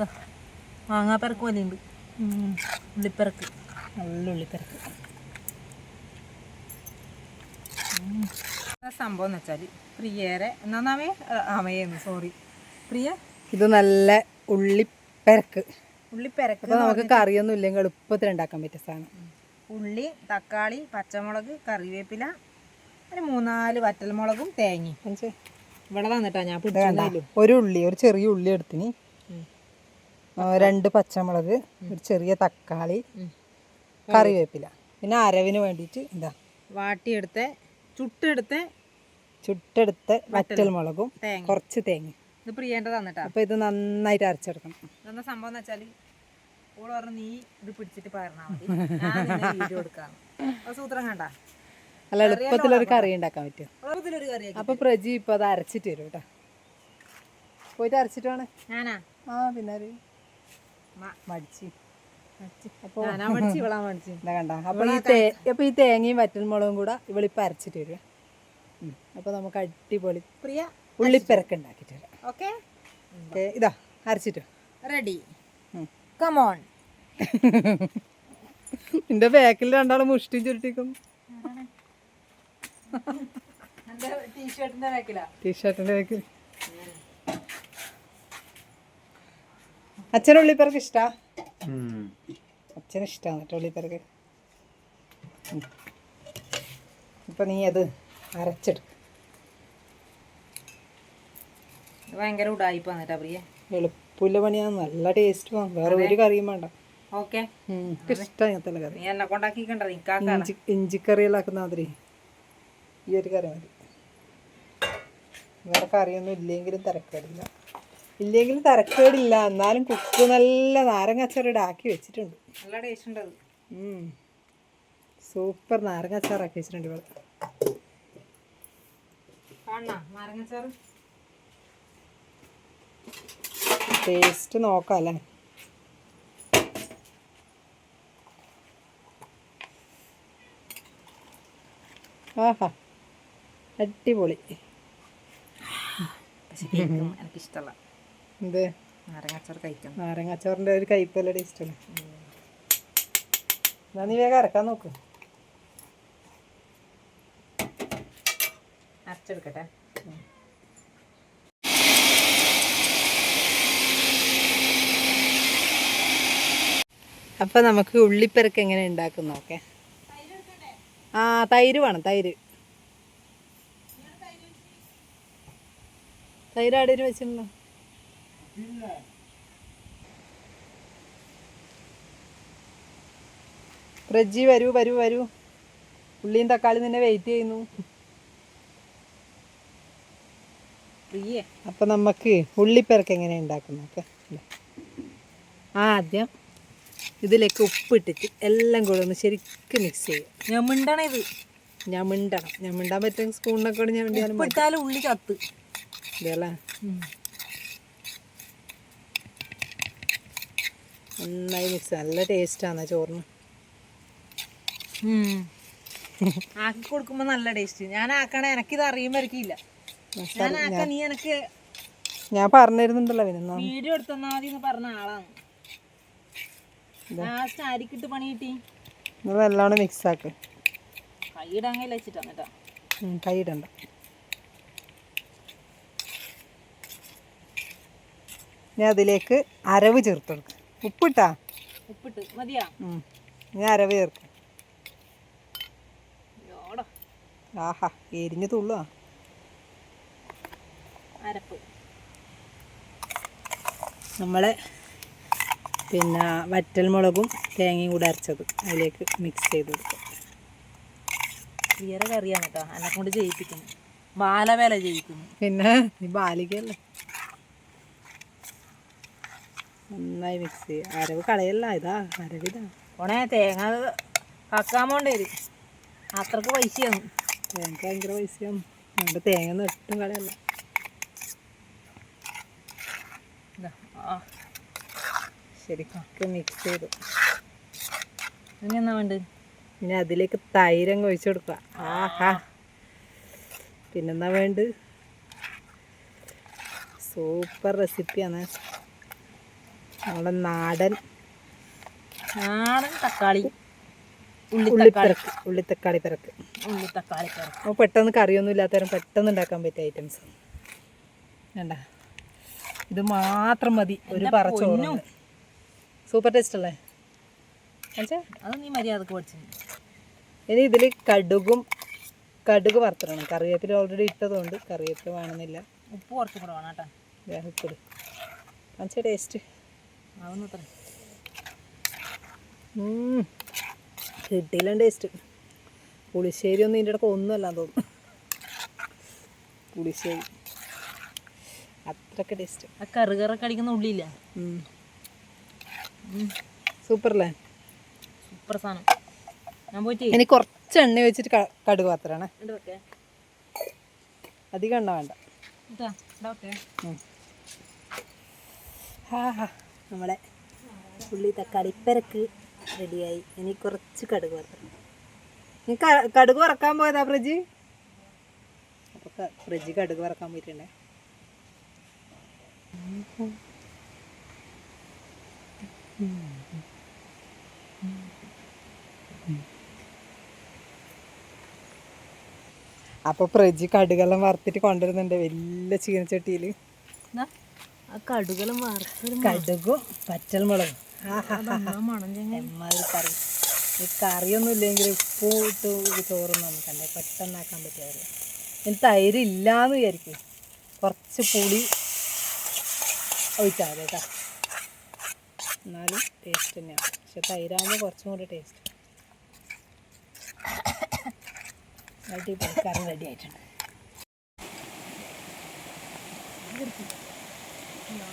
ഇതാ മാങ്ങാപ്പരക്ക് ഉള്ളിപ്പിറക്ക് ഉള്ളിപ്പരക്ക്. നല്ല ഉള്ളിപ്പരക്ക്. എന്താ സംഭവം എന്ന് വെച്ചാൽ പ്രിയേരെ എന്നാവേ അമയെന്ന് സോറി പ്രിയ? ഇത് നല്ല ഉള്ളിപ്പരക്ക്. ഉള്ളിപ്പരക്ക് അപ്പോൾ നമുക്ക് കറിയൊന്നും ഇല്ലെങ്കിൽ എളുപ്പത്തിൽ ഉണ്ടാക്കാൻ പറ്റിയ സാധനം. ഉള്ളി തക്കാളി പച്ചമുളക് കറിവേപ്പില ഒരു മൂന്നാൽ വറ്റൽമുളകും തേങ്ങയും. ഇവിടെ തന്നിട്ടാ ഞാൻ ഒരു ഉള്ളി ഒരു ചെറിയ ഉള്ളി എടുത്തിന്. രണ്ട് പച്ചമുളക് ഒരു ചെറിയ തക്കാളി കറിവേപ്പില. പിന്നെ അരവിന് വേണ്ടിയിട്ട് എന്താ വാട്ടിയെടുത്ത് ചുട്ടെടുത്ത് ചുട്ടെടുത്ത് വറ്റൽ മുളകും കുറച്ച് തേങ്ങ. ഇത് അപ്പോൾ ഇത് നന്നായിട്ട് അരച്ചെടുക്കണം. ഇതെന്താ സംഭവം എന്ന് വെച്ചാൽ ഓൾ പറഞ്ഞു നീ ഇത് പിടിച്ചിട്ട് പറഞ്ഞാൽ മതി. ഞാൻ വീഡിയോ എടുക്കാം സൂത്രം കണ്ട? നല്ല എളുപ്പത്തിലൊരു കറി ഉണ്ടാക്കാൻ പറ്റും അപ്പൊ അപ്പോൾ പ്രജി ഇപ്പോൾ അത് അരച്ചിട്ട് വരും കേട്ടോ. പോയിട്ട് അരച്ചിട്ട് വേണേ. ഞാനാ? ആ പിന്നെ മടിച്ച്. അപ്പോൾ ഈ തേ ഈ തേങ്ങയും വറ്റൽമുളകും കൂടെ ഇവളിപ്പ അരച്ചിട്ട് വരും അപ്പൊ നമുക്ക് അടിപൊളി പ്രിയ ഉള്ളിപ്പരക്ക് ഉണ്ടാക്കിട്ട് വരാം. ഓക്കെ? ഇതാ അരച്ചിട്ട് റെഡി. കമോൺ നിന്റെ ബാക്കിൽ രണ്ടാളും മുഷ്ടി ചുരുട്ടിക്കും. ടീഷർട്ടിന്റെ ബാക്കിലാ ടീഷർട്ടിന്റെ ബാക്കിൽ അച്ഛൻ ഉള്ളിപ്പരക്ക് ഇഷ്ടാ? അച്ഛന് ഇഷ്ടമാണ് കേട്ടോ ഉള്ളിപ്പരക്ക് ഉം. ഇപ്പൊ നീ അത് അരച്ചെടുക്കും. ഇത് ഭയങ്കര ഉടായിപ്പ് വന്നിട്ടാ പ്രിയ. എളുപ്പമില്ല പണിയാണ് നല്ല ടേസ്റ്റ് വേണം. വേറെ ഒരു കറിയും വേണ്ട. ഓക്കെ. ഉം, എനിക്ക് ഇഷ്ടമാണ് ഇങ്ങനത്തെ കറി. നീ എന്നെ കൊണ്ടാക്കിക്കണ്ട ഇഞ്ചി ഇഞ്ചിക്കറിയെല്ലാം ആക്കുന്ന മാതിരി. ഈ ഒരു കറി മതി. വേറെ കറിയൊന്നും ഇല്ലെങ്കിലും തിരക്കേടില്ല. ഇല്ലെങ്കിലും തരക്കേടില്ല. എന്നാലും കുക്ക് നല്ല നാരങ്ങ ആക്കി വെച്ചിട്ടുണ്ട്. നല്ല ടേസ്റ്റ് ഉണ്ട് സൂപ്പർ നാരങ്ങ അച്ചാറാക്കി വെച്ചിട്ടുണ്ട് ഇവിടെ. ടേസ്റ്റ് നോക്കാം അല്ലേ? ആഹാ. അടിപൊളി. പക്ഷെ കേക്കും എനിക്ക് ഇഷ്ടമല്ല. എന്ത്? നാരങ്ങച്ചാറ് കഴിക്കണം. നാരങ്ങ ഒരു കയ്പല്ല എന്നാ നീ വേഗം അരക്കാൻ നോക്ക്. അരച്ചെടുക്കട്ടെ. അപ്പോൾ നമുക്ക് ഉള്ളിപ്പരക്ക് എങ്ങനെ ഉണ്ടാക്കും നോക്കേ. ആ തൈര് വേണം തൈര്. തൈര് ആടേര് വെച്ചിട്ടുണ്ടോ? പ്രജി വരൂ വരൂ വരൂ. ഉള്ളിയും തക്കാളി നിന്നെ വെയിറ്റ് ചെയ്യുന്നു. അപ്പൊ നമുക്ക് ഉള്ളിപ്പരക്ക് എങ്ങനെ ഉണ്ടാക്കുന്ന ആദ്യം ഇതിലേക്ക് ഉപ്പിട്ടിട്ട് എല്ലാം കൂടെ ഒന്ന് ശരിക്കും മിക്സ് ചെയ്യും. ഞാൻ മിണ്ടണ ഇത്. ഞാൻ മിണ്ടണം ഞാൻ മിണ്ടാൻ പറ്റുമെങ്കിൽ സ്പൂണിനൊക്കെ കൂടെ ഞാൻ ഉള്ളി ചത്ത്. ഇതല്ലേ? നന്നായി മിക്സ് നല്ല ടേസ്റ്റാണ് ചോറിന്. ആക്കി കൊടുക്കുമ്പോ നല്ല ടേസ്റ്റ് ഞാൻ ആക്കണ എനിക്കിത് ഇത് എനിക്കില്ല ഞാൻ ആക്ക നീ എനിക്ക് ഞാൻ പറഞ്ഞിരുന്നുണ്ടല്ലോ പിന്നെ വീഡിയോ എടുത്തന്നാ മതി എന്ന് പറഞ്ഞ ആളാണ്. ലാസ്റ്റ് അരിക്കിട്ട് പണി കിട്ടി. നല്ലോണം മിക്സ് ആക്ക്. കൈയിടാൻ കയ്യിൽ വെച്ചിട്ടാണ് കേട്ടോ ഉം, കൈ ഇടണ്ട. ഇനി അതിലേക്ക് അരവ് ചേർത്ത് കൊടുക്കുക ഉപ്പിട്ടാ? ഉപ്പിട്ട്. മതിയാ. ഇനി അരവ് ചേർക്കും. ആഹാ എരിഞ്ഞ് തുള്ളുവാ. അരപ്പ്. നമ്മളെ പിന്നെ വറ്റൽ മുളകും തേങ്ങയും കൂടെ അരച്ചത്. അതിലേക്ക് മിക്സ് ചെയ്ത് കൊടുക്കും. തീരെ കറിയാണ് കേട്ടോ എന്നെ കൊണ്ട് ജയിപ്പിക്കുന്നു ബാലവേല ജയിക്കുന്നു പിന്നെ നീ ബാലികയല്ലേ? നന്നായി മിക്സ് ചെയ്യുക അരവ് കളയല്ല ഇതാ അരവിതാ ഓണേ തേങ്ങ വരും അത്രയ്ക്ക് പൈസയാണ്. തേങ്ങ ഭയങ്കര പൈസയാണ്. നമ്മുടെ തേങ്ങ ഒന്നും ഒട്ടും കളയല്ല. ശരി ഒക്കെ മിക്സ് ചെയ്തു. ഇനി എന്നാ വേണ്ട? ഇനി അതിലേക്ക് തൈരങ്ങ് ഒഴിച്ചു കൊടുക്കുക. ആഹാ. പിന്നെന്താ വേണ്ട? സൂപ്പർ റെസിപ്പിയാണ് നമ്മുടെ നാടൻ നാടൻ തക്കാളി. ഉള്ളി തക്കാളി തിരക്ക്. ഉള്ളിത്തക്കാളി തിരക്ക്. ഉള്ളി തക്കാളി കറി അപ്പോൾ പെട്ടെന്ന് കറിയൊന്നും ഇല്ലാത്തവരും പെട്ടെന്ന് ഉണ്ടാക്കാൻ പറ്റിയ ഐറ്റംസ് വേണ്ട. ഇത് മാത്രം മതി. ഒരു പറ സൂപ്പർ ടേസ്റ്റ് അല്ലേ? എന്നുവെച്ചാ അത് നീ മര്യാദയ്ക്ക് പഠിച്ചു. ഇനി ഇതിൽ കടുകും കടുക് വറുത്തിടണം. കറിവേപ്പില ഓൾറെഡി ഇട്ടതുകൊണ്ട് കറിവേപ്പില വേണമെന്നില്ല. ഉപ്പ് കുറച്ച് കൂടെ വേണം കേട്ടോ. ഉപ്പിടും. ടേസ്റ്റ് കിട്ടിയില്ല ടേസ്റ്റ് പുളിശ്ശേരി ഒന്നും ഇതിന്റെ ഇടയ്ക്ക് ഒന്നുമല്ല തോന്നുന്നു. പുളിശ്ശേരി. അത്രയ്ക്ക് ടേസ്റ്റ് ആ കറി കറൊക്കെ അടിക്കുന്ന ഉള്ളിയില്ല? സൂപ്പർ അല്ലേ സൂപ്പർ സാധനം. ഞാൻ പോയിട്ട് ഇനി കുറച്ച് എണ്ണ വെച്ചിട്ട് കടുക് പാത്രമാണ് അധികം എണ്ണ വേണ്ട. ഉം. ഹാ ഹാ. നമ്മളെ ഉള്ളി തക്കാളി പെരക്ക് റെഡിയായി ഇനി കുറച്ച് കടുക് വറക്കണം നീ ക- കടുക് വറക്കാൻ പോയതാ ഫ്രിഡ്ജ്? അപ്പോൾ ഫ്രിഡ്ജ് കടുക് വറക്കാൻ പോയിട്ടുണ്ടേ. അപ്പോൾ ഫ്രിഡ്ജ് കടുകെല്ലാം വറുത്തിട്ട് കൊണ്ടുവരുന്നുണ്ട് വലിയ ചീനച്ചട്ടിയിൽ കടുകും എമ്മാതിരി കറി. ഈ കറിയൊന്നും ഇല്ലെങ്കിൽ ഉപ്പ് ഇട്ട് ചോറും നമുക്കല്ലേ പെട്ടെന്നാക്കാൻ പറ്റിയത് ഇനി തൈര് ഇല്ലാന്ന് വിചാരിക്കും. കുറച്ച് പുളി ഒഴിച്ചാൽ കേട്ടാ കേട്ടോ. എന്നാലും ടേസ്റ്റ് തന്നെയാണ് പക്ഷെ തൈരാകുമ്പോൾ കുറച്ചും കൂടി ടേസ്റ്റ് അടിപൊളി. കറി റെഡി ആയിട്ടുണ്ട്. No.